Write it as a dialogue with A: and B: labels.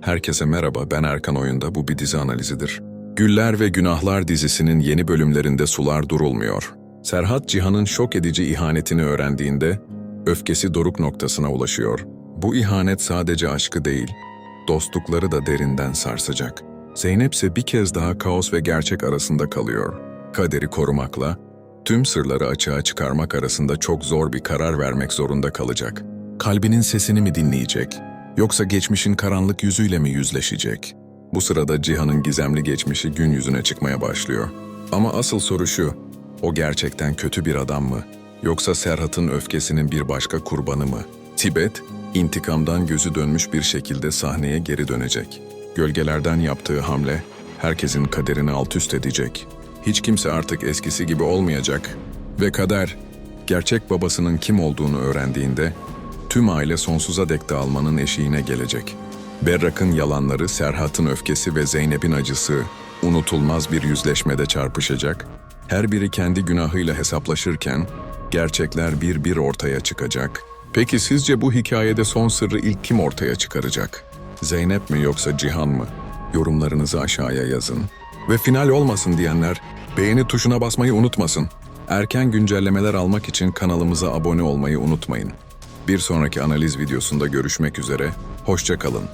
A: Herkese merhaba, ben Erkan Oyunda, bu bir dizi analizidir. Güller ve Günahlar dizisinin yeni bölümlerinde sular durulmuyor. Serhat Cihan'ın şok edici ihanetini öğrendiğinde, öfkesi doruk noktasına ulaşıyor. Bu ihanet sadece aşkı değil, dostlukları da derinden sarsacak. Zeynep ise bir kez daha kaos ve gerçek arasında kalıyor. Kaderi korumakla, tüm sırları açığa çıkarmak arasında çok zor bir karar vermek zorunda kalacak. Kalbinin sesini mi dinleyecek, yoksa geçmişin karanlık yüzüyle mi yüzleşecek? Bu sırada Cihan'ın gizemli geçmişi gün yüzüne çıkmaya başlıyor. Ama asıl soru şu, o gerçekten kötü bir adam mı? Yoksa Serhat'ın öfkesinin bir başka kurbanı mı? Tibet, intikamdan gözü dönmüş bir şekilde sahneye geri dönecek. Gölgelerden yaptığı hamle, herkesin kaderini alt üst edecek. Hiç kimse artık eskisi gibi olmayacak. Ve kader, gerçek babasının kim olduğunu öğrendiğinde, tüm aile sonsuza dek dağılmanın eşiğine gelecek. Berrak'ın yalanları, Serhat'ın öfkesi ve Zeynep'in acısı unutulmaz bir yüzleşmede çarpışacak. Her biri kendi günahıyla hesaplaşırken gerçekler bir bir ortaya çıkacak. Peki sizce bu hikayede son sırrı ilk kim ortaya çıkaracak? Zeynep mi yoksa Cihan mı? Yorumlarınızı aşağıya yazın. Ve final olmasın diyenler beğeni tuşuna basmayı unutmasın. Erken güncellemeler almak için kanalımıza abone olmayı unutmayın. Bir sonraki analiz videosunda görüşmek üzere, hoşça kalın.